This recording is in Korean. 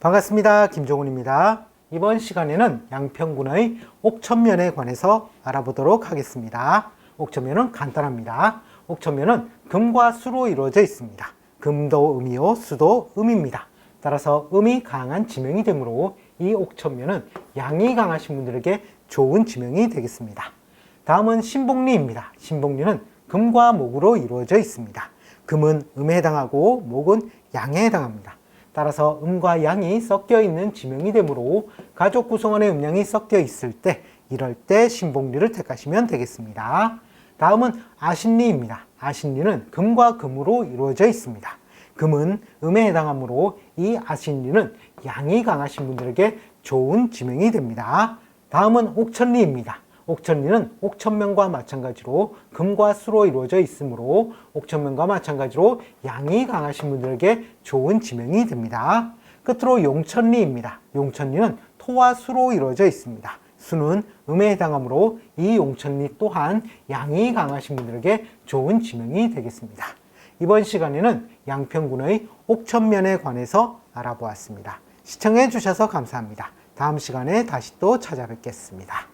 반갑습니다. 김종훈입니다. 이번 시간에는 양평군의 옥천면에 관해서 알아보도록 하겠습니다. 옥천면은 간단합니다. 옥천면은 금과 수로 이루어져 있습니다. 금도 음이요, 수도 음입니다. 따라서 음이 강한 지명이 되므로 이 옥천면은 양이 강하신 분들에게 좋은 지명이 되겠습니다. 다음은 신복리입니다. 신복리는 금과 목으로 이루어져 있습니다. 금은 음에 해당하고 목은 양에 해당합니다. 따라서 음과 양이 섞여 있는 지명이 되므로 가족 구성원의 음양이 섞여 있을 때 이럴 때 신복리를 택하시면 되겠습니다. 다음은 아신리입니다. 아신리는 금과 금으로 이루어져 있습니다. 금은 음에 해당하므로 이 아신리는 양이 강하신 분들에게 좋은 지명이 됩니다. 다음은 옥천리입니다. 옥천리는 옥천면과 마찬가지로 금과 수로 이루어져 있으므로 옥천면과 마찬가지로 양이 강하신 분들에게 좋은 지명이 됩니다. 끝으로 용천리입니다. 용천리는 토와 수로 이루어져 있습니다. 수는 음에 해당하므로 이 용천리 또한 양이 강하신 분들에게 좋은 지명이 되겠습니다. 이번 시간에는 양평군의 옥천면에 관해서 알아보았습니다. 시청해 주셔서 감사합니다. 다음 시간에 다시 또 찾아뵙겠습니다.